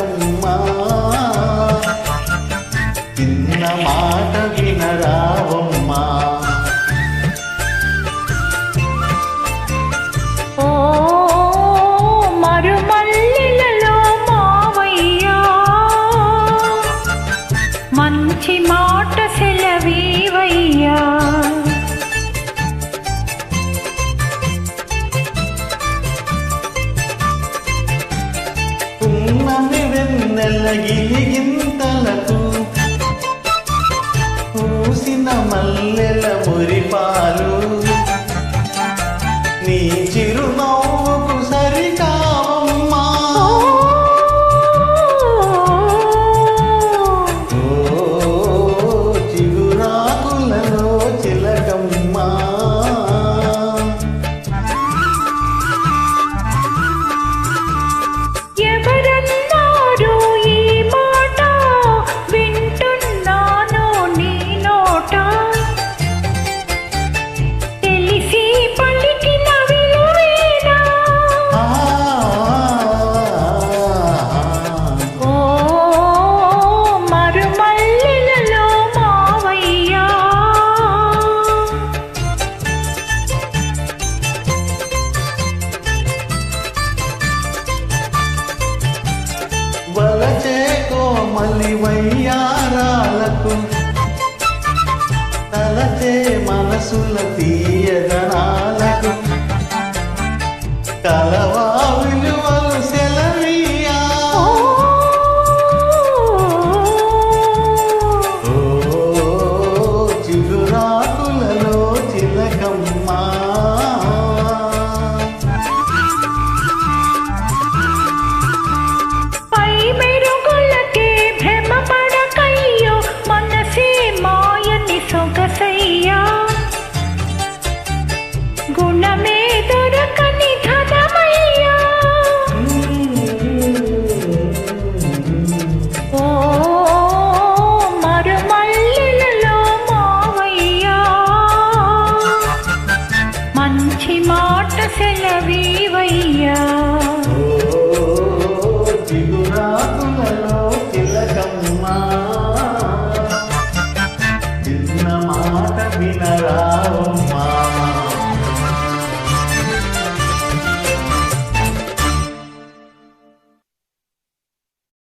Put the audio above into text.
చిలకమ్మా చిన్న మాట వినరావమ్మా. మంచి మాట సెలవీవయ్యా. వెన్నెల గిలిగింతలకు పూసిన మల్లెల మురిపాలు. కోమలి వయ్యారాలకు తలచే మనసుల తీయగణాలకు కలవా మంచి మాట సెలవీవయ్యా. ఓ చిగురాకులలో చిలకమ్మా చిన్న మాట వినరా.